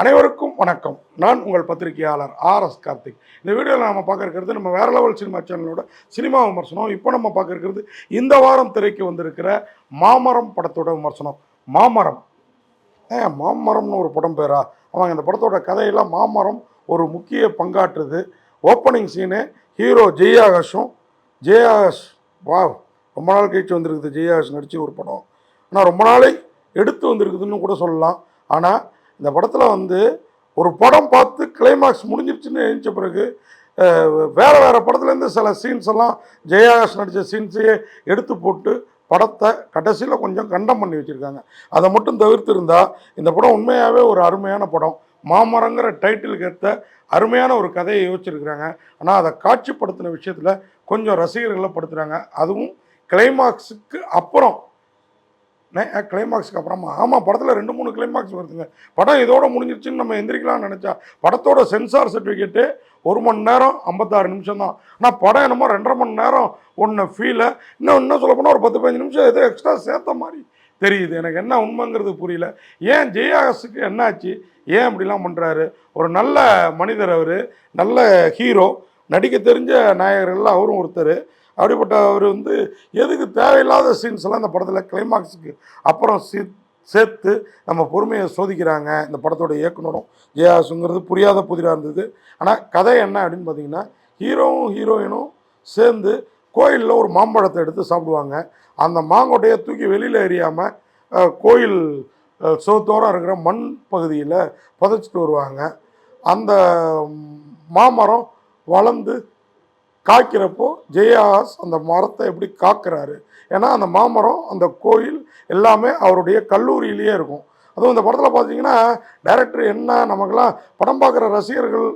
அனைவருக்கும் வணக்கம். நான் உங்கள் பத்திரிகையாளர் ஆர் எஸ் கார்த்திக். இந்த வீடியோவில் நம்ம பார்க்க இருக்கிறது நம்ம வேற லெவல் சினிமா சேனலோட சினிமா விமர்சனம். இப்போ நம்ம பார்க்க இருக்கிறது இந்த வாரம் திரைக்கு வந்திருக்கிற மாமரம் படத்தோட விமர்சனம். மாமரம். ஏ மாமரம்னு ஒரு படம் பேரா? அவங்க இந்த படத்தோட கதையில் மாமரம் ஒரு முக்கிய பங்காற்றுது. ஓப்பனிங் சீனு ஹீரோ ஜெயாகாஷும் ஜெயாகாஷ் வா ரொம்ப நாள் கழிச்சு வந்திருக்குது ஜெயாகாஷ் நடித்த ஒரு படம். ஆனால் ரொம்ப நாளை எடுத்து வந்திருக்குதுன்னு கூட சொல்லலாம். ஆனால் இந்த படத்தில் வந்து ஒரு படம் பார்த்து கிளைமாக்ஸ் முடிஞ்சிருச்சுன்னு எழுந்த பிறகு வேறு வேறு படத்துலேருந்து சில சீன்ஸ் எல்லாம் ஜெயாகாஷ் நடித்த சீன்ஸையே எடுத்து போட்டு படத்தை கடைசியில் கொஞ்சம் கண்டம் பண்ணி வச்சுருக்காங்க. அதை மட்டும் தவிர்த்து இருந்தால் இந்த படம் உண்மையாகவே ஒரு அருமையான படம். மாமரங்கிற டைட்டிலுக்கு ஏற்ற அருமையான ஒரு கதையை யோசிச்சிருக்கிறாங்க. ஆனால் அதை காட்சிப்படுத்தின விஷயத்தில் கொஞ்சம் ரசிகர்களை படுத்துகிறாங்க அதுவும் கிளைமாக்ஸுக்கு அப்புறம் கிளைமாக்ஸ்க்கு அப்புறமா ஆமாம் படத்தில் ரெண்டு மூணு கிளைமாக்ஸ் வருதுங்க. படம் இதோட முடிஞ்சிருச்சுன்னு நம்ம எந்திரிக்கலாம்னு நினச்சா படத்தோட சென்சார் சர்டிஃபிகேட்டு ஒரு மணி நேரம் ஐம்பத்தாறு நிமிஷம் தான். ஆனால் படம் என்னமோ ரெண்டரை மணி நேரம் ஒன்று ஃபீலை இன்னும் இன்னும் சொல்ல போனால் ஒரு பத்து பதினஞ்சு நிமிஷம் எதோ எக்ஸ்ட்ரா சேர்த்த மாதிரி தெரியுது. எனக்கு என்ன உண்மைங்கிறது புரியல. ஏன் ஜெயாஸுக்கு என்னாச்சு? ஏன் அப்படிலாம் பண்ணுறாரு ஒரு நல்ல மனிதர் அவர் நல்ல ஹீரோ நடிக்க தெரிஞ்ச நாயகர்கள் அவரும் ஒருத்தர். அப்படிப்பட்ட அவர் வந்து எதுக்கு தேவையில்லாத சீன்ஸ் எல்லாம் இந்த படத்தில் கிளைமாக்ஸுக்கு அப்புறம் சீ சேர்த்து நம்ம பொறுமையை சோதிக்கிறாங்க. இந்த படத்தோட இயக்குனரும் ஜெயாசுங்கிறது புரியாத புதிராக இருந்தது. ஆனால் கதை என்ன அப்படின்னு பார்த்தீங்கன்னா ஹீரோவும் ஹீரோயினும் சேர்ந்து கோயிலில் ஒரு மாம்பழத்தை எடுத்து சாப்பிடுவாங்க. அந்த மாங்கொட்டையை தூக்கி வெளியில் எறியாமல் கோயில் அஹ், இருக்கிற மண் பகுதியில் புதைச்சிட்டு வருவாங்க. அந்த மாமரம் வளர்ந்து காய்க்கிறப்போ ஜெயாஸ் அந்த மரத்தை எப்படி காக்குறாரு? ஏன்னா அந்த மாமரம் அந்த கோயில் எல்லாமே அவருடைய கல்லூரியிலேயே இருக்கும். அதுவும் இந்த படத்தில் பார்த்தீங்கன்னா டைரக்டர் என்ன நமக்கெல்லாம் படம் பார்க்குற ரசிகர்கள்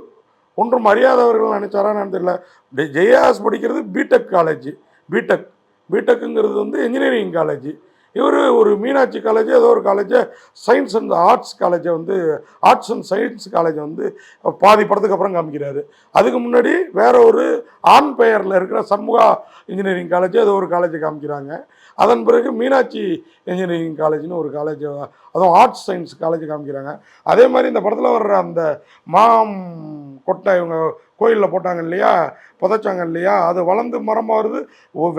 ஒன்றும் அறியாதவர்கள் நினைச்சாரான்னு தெரியல. ஜெயஹாஸ் ஜெயாஸ் படிக்கிறது பிடெக் காலேஜ் பிடெக் பிடெக்குங்கிறது வந்து இன்ஜினியரிங் காலேஜ் இவர் ஒரு மீனாட்சி காலேஜ் ஏதோ ஒரு காலேஜை சயின்ஸ் அண்ட் ஆர்ட்ஸ் காலேஜை வந்து ஆர்ட்ஸ் அண்ட் சயின்ஸ் காலேஜை வந்து பாதி படத்துக்கு அப்புறம் காமிக்கிறாரு. அதுக்கு முன்னாடி வேற ஒரு ஆண் பெயரில் இருக்கிற சமூக இன்ஜினியரிங் காலேஜ் ஏதோ ஒரு காலேஜை காமிக்கிறாங்க. அதன் பிறகு மீனாட்சி இன்ஜினியரிங் காலேஜ்னு ஒரு காலேஜ் அதுவும் ஆர்ட்ஸ் சயின்ஸ் காலேஜ் காமிக்கிறாங்க. அதே மாதிரி இந்த படத்தில் வர்ற அந்த மாம் கொட்டை இவங்க கோயிலில் போட்டாங்க இல்லையா? புதைச்சாங்க இல்லையா? அது வளர்ந்து மரமாக வருது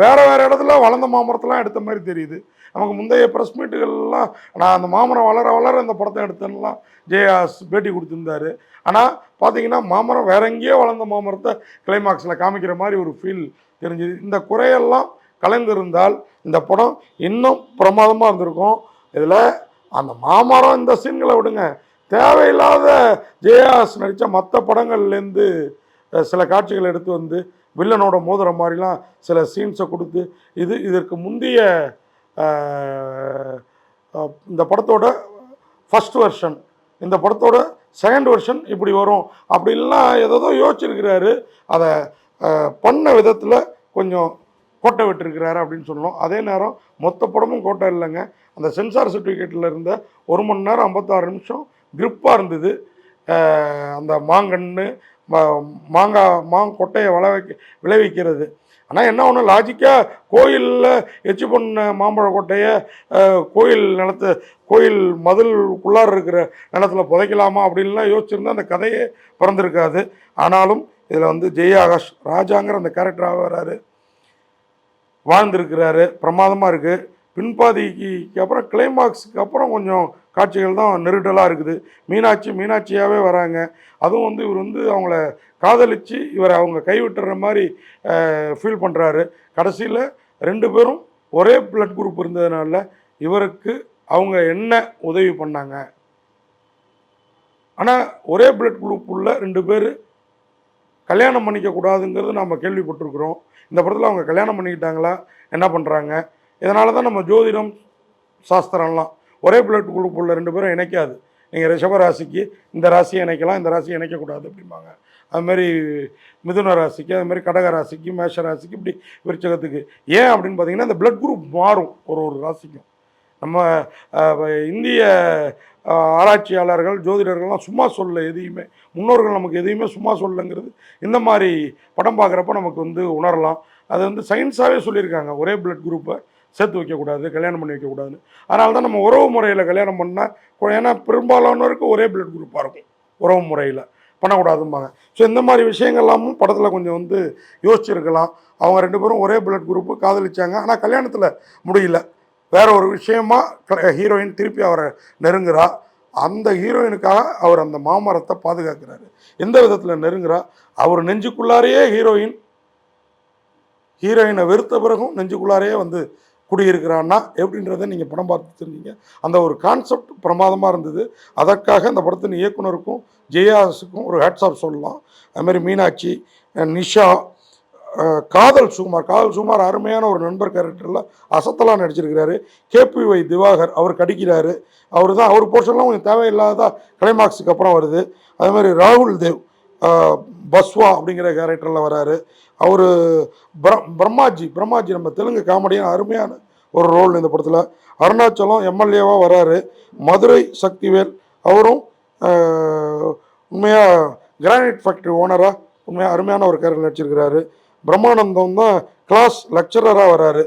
வேறு வேறு இடத்துல வளர்ந்த மாமரத்தெல்லாம் எடுத்த மாதிரி தெரியுது. நமக்கு முந்தைய ப்ரெஸ் மீட்டுகள்லாம் நான் அந்த மாமரம் வளர வளர இந்த படத்தை எடுத்தேன்லாம் ஜெயாஸ் பேட்டி கொடுத்துருந்தாரு. ஆனால் பார்த்தீங்கன்னா மாமரம் வேற எங்கேயோ வளர்ந்த மாமரத்தை கிளைமாக்ஸில் காமிக்கிற மாதிரி ஒரு ஃபீல் தெரிஞ்சுது. இந்த குறையெல்லாம் கலைந்திருந்தால் இந்த படம் இன்னும் பிரமாதமாக இருந்திருக்கும். இதில் அந்த மாமரம் இந்த சீன்களை விடுங்க. தேவையில்லாத ஜெயாஸ் நடித்த மற்ற படங்கள்லேருந்து சில காட்சிகளை எடுத்து வந்து வில்லனோட மோதுற மாதிரிலாம் சில சீன்ஸை கொடுத்து இது இதற்கு முந்தைய இந்த படத்தோட ஃபஸ்ட் வெர்ஷன் இந்த படத்தோட செகண்ட் வெர்ஷன் இப்படி வரும் அப்படின்லாம் ஏதோ யோசிச்சிருக்கிறாரு. அதை பண்ண விதத்தில் கொஞ்சம் கோட்டை விட்டுருக்கிறாரு அப்படின்னு சொன்னோம் அதே நேரம் மொத்த படமும் கோட்டை இல்லைங்க. அந்த சென்சார் சர்டிஃபிகேட்டில் இருந்த ஒரு மணி நேரம் ஐம்பத்தாறு நிமிஷம் grip-ஆ இருந்தது. அந்த மாங்கன்று மா- மாங்காய் மாங்கொட்டையை விளைவிக்க விளைவிக்கிறது. ஆனால் என்ன ஒன்று லாஜிக்காக கோயிலில் எச்சு பண்ண மாம்பழ கொட்டையை கோயில் நிலத்து கோயில் மதிலுக்குள்ளார இருக்கிற நிலத்துல புதைக்கலாமா அப்படின்லாம் யோசிச்சிருந்தா அந்த கதையே பிறந்திருக்காது. ஆனாலும் இதில் வந்து ஜெய் ஆகாஷ் ராஜாங்கிற அந்த கேரக்டராக வராரு. வாழ்ந்திருக்கிறாரு. பிரமாதமாக இருக்குது பின்பாதிக்கு அப்புறம் கிளைமாக்ஸுக்கு அப்புறம் கொஞ்சம் காட்சிகள் தான் நெருடலாக இருக்குது. மீனாட்சி மீனாட்சியாகவே வராங்க. அதுவும் வந்து இவர் வந்து அவங்கள காதலித்து இவரை அவங்க கைவிட்டுற மாதிரி ஃபீல் பண்ணுறாரு கடைசியில் ரெண்டு பேரும் ஒரே பிளட் குரூப் இருந்ததுனால இவருக்கு அவங்க என்ன உதவி பண்ணாங்க? ஆனால் ஒரே பிளட் குரூப் உள்ள ரெண்டு பேர் கல்யாணம் பண்ணிக்க கூடாதுங்கிறது நம்ம கேள்விப்பட்டிருக்கிறோம். இந்த படத்தில் அவங்க கல்யாணம் பண்ணிக்கிட்டாங்களா? என்ன பண்ணுறாங்க இதனால தான் நம்ம ஜோதிடம் சாஸ்திரம்லாம் ஒரே பிளட் குரூப் உள்ள ரெண்டு பேரும் இணைக்காது. நீங்கள் ரிஷப ராசிக்கு இந்த ராசியை இணைக்கலாம் இந்த ராசியை இணைக்கக்கூடாது அப்படிம்பாங்க. அதுமாரி மிதுன ராசிக்கு அது மாதிரி கடக ராசிக்கு மேஷ ராசிக்கு இப்படி விருச்சகத்துக்கு. ஏன் அப்படின்னு பார்த்தீங்கன்னா இந்த பிளட் குரூப் மாறும் ஒரு ஒரு ராசிக்கும். நம்ம இந்திய ஆராய்ச்சியாளர்கள் ஜோதிடர்கள்லாம் சும்மா சொல்ல எதையுமே. முன்னோர்கள் நமக்கு எதையுமே சும்மா சொல்லங்கிறது இந்த மாதிரி படம் பார்க்குறப்ப நமக்கு வந்து உணரலாம். அது வந்து சயின்ஸாகவே சொல்லியிருக்காங்க. ஒரே பிளட் குரூப்பை சேர்த்து வைக்கக்கூடாது கல்யாணம் பண்ணி வைக்கக்கூடாதுன்னு. அதனால தான் நம்ம உறவு முறையில் கல்யாணம் பண்ணால் ஏன்னா பெரும்பாலானோருக்கு ஒரே பிளட் குரூப்பாக இருக்கும் உறவு முறையில். பண்ணக்கூடாதும்பாங்க. ஸோ இந்த மாதிரி விஷயங்கள்லாமும் படத்தில் கொஞ்சம் வந்து யோசிச்சிருக்கலாம். அவங்க ரெண்டு பேரும் ஒரே பிளட் குரூப்பு காதலிச்சாங்க. ஆனால் கல்யாணத்தில் முடியல. வேற ஒரு விஷயமா ஹீரோயின் திருப்பி அவரை நெருங்குறா. அந்த ஹீரோயினுக்காக அவர் அந்த மாமரத்தை பாதுகாக்கிறாரு. எந்த விதத்தில் நெருங்குறா? அவர் நெஞ்சுக்குள்ளாரையே ஹீரோயின் ஹீரோயினை வெறுத்த பிறகும் நெஞ்சுக்குள்ளாரையே வந்து குடியிருக்கிறான்னா எப்படின்றத நீங்கள் படம் பார்த்து தெரிஞ்சீங்க அந்த ஒரு கான்செப்ட் பிரமாதமாக இருந்தது. அதற்காக அந்த படத்தின் இயக்குனருக்கும் ஜெயாஸுக்கும் ஒரு ஹேட்ஸ்ஆப் சொல்லலாம். அதுமாரி மீனாட்சி நிஷா காதல் சுகுமார். காதல் சுகுமார் அருமையான ஒரு நண்பர் கேரக்டரில் அசத்தலாக நடிச்சிருக்கிறாரு. கேபிஒய் திவாகர் அவர் கடிக்கிறாரு. அவர் தான் அவர் போர்ஷன்லாம் கொஞ்சம் தேவையில்லாத கிளைமாக்ஸுக்கு அப்புறம் வருது. அதே மாதிரி ராகுல் தேவ் பஸ்வா அப்படிங்கிற கேரக்டரில் வராரு. அவர் பிரம்மாஜி பிரம்மாஜி நம்ம தெலுங்கு காமெடியான அருமையான ஒரு ரோல் இந்த படத்தில். அருணாச்சலம் எம்எல்ஏவாக வராரு. மதுரை சக்திவேல் அவரும் உண்மையாக கிரானைட் ஃபேக்ட்ரி ஓனராக உண்மையாக அருமையான ஒரு கேரக்டர் நடிச்சிருக்கிறாரு. பிரம்மானந்தம் தான் கிளாஸ் லெக்சரராக வராரு.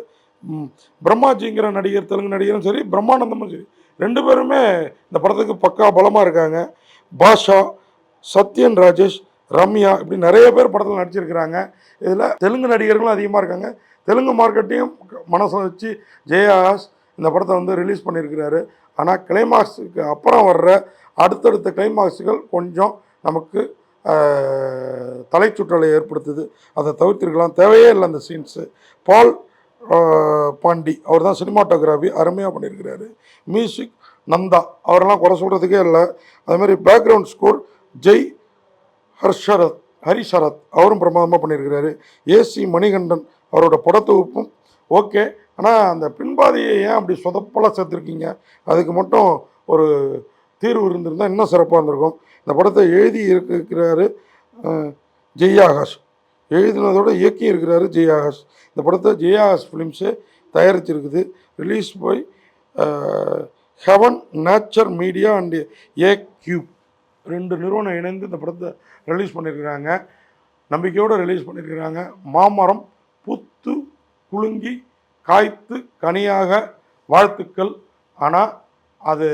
பிரம்மாஜிங்கிற நடிகர் தெலுங்கு நடிகரும் சரி பிரம்மானந்தமும் சரி ரெண்டு பேருமே இந்த படத்துக்கு பக்கா பலமாக இருக்காங்க. பாஷா சத்யன் ராஜேஷ் ரம்யா இப்படி நிறைய பேர் படத்தில் நடிச்சிருக்கிறாங்க. இதில் தெலுங்கு நடிகர்களும் அதிகமாக இருக்காங்க. தெலுங்கு மார்க்கெட்டையும் மனசில் வச்சு ஜெயாஸ் இந்த படத்தை வந்து ரிலீஸ் பண்ணியிருக்கிறாரு. ஆனால் கிளைமாக்ஸுக்கு அப்புறம் வர்ற அடுத்தடுத்த கிளைமாக்ஸுகள் கொஞ்சம் நமக்கு தலை சுற்றலை ஏற்படுத்துது. அதை தவிர்த்திருக்கலாம். தேவையே இல்லை அந்த சீன்ஸு பால் பாண்டி அவர் தான் சினிமாட்டோகிராஃபி அருமையாக பண்ணியிருக்கிறாரு. மியூசிக் நந்தா அவரெல்லாம் குறை சொல்கிறதுக்கே இல்லை. அதேமாதிரி பேக்ரவுண்ட் ஸ்கோர் ஜெய் ஹர்ஷரத் ஹரிசரத் அவரும் பிரமாதமாக பண்ணியிருக்கிறாரு. ஏசி மணிகண்டன் அவரோட படத்தொகுப்பும் ஓகே. ஆனால் அந்த பின்பாதையை ஏன் அப்படி சொதப்பலாக சேர்த்துருக்கீங்க? அதுக்கு மட்டும் ஒரு தீர்வு இருந்திருந்தால் இன்னும் சிறப்பாக இருந்திருக்கும். இந்த படத்தை எழுதி இருக்கிறாரு ஜெய்யாகாஷ். எழுதினதோட இயக்கி இருக்கிறாரு ஜெய்யாகாஷ். இந்த படத்தை ஜெய்யாகாஷ் ஃபிலிம்ஸே தயாரிச்சிருக்குது. ரிலீஸ் போய் heaven nature media and A cube. ரெண்டு நிறுவனம் இணைந்து இந்த படத்தை ரிலீஸ் பண்ணியிருக்கிறாங்க நம்பிக்கையோடு ரிலீஸ் பண்ணியிருக்கிறாங்க மாமரம் புத்து குலுங்கி காய்த்து கனியாக வாழ்த்துக்கள். ஆனால் அது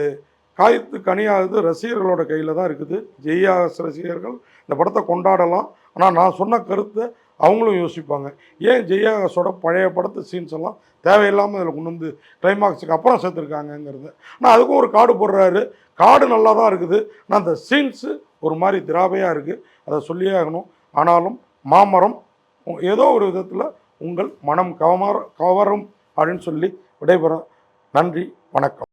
காய்த்து கனியாகுது ரசிகர்களோட கையில் தான் இருக்குது. ஜெய்யாஸ் ரசிகர்கள் இந்த படத்தை கொண்டாடலாம். ஆனால் நான் சொன்ன கருத்தை அவங்களும் யோசிப்பாங்க. ஏன் ஜெய்யாஸோட பழைய படத்து சீன்ஸ் எல்லாம் தேவையில்லாமல் இதில் கொண்டு வந்து கிளைமாக்ஸுக்கு அப்புறம் சேர்த்துருக்காங்கங்கிறது. ஆனால் அதுக்கும் ஒரு காடு போடுறாரு. காடு நல்லா தான் இருக்குது. ஆனால் அந்த சீன்ஸு ஒரு மாதிரி திராவையாக இருக்குது அதை சொல்லியே ஆகணும். ஆனாலும் மாமரம் ஏதோ ஒரு விதத்தில் உங்கள் மனம் கவமர கவரும் அப்படின்னு சொல்லி விடைபெற நன்றி வணக்கம்.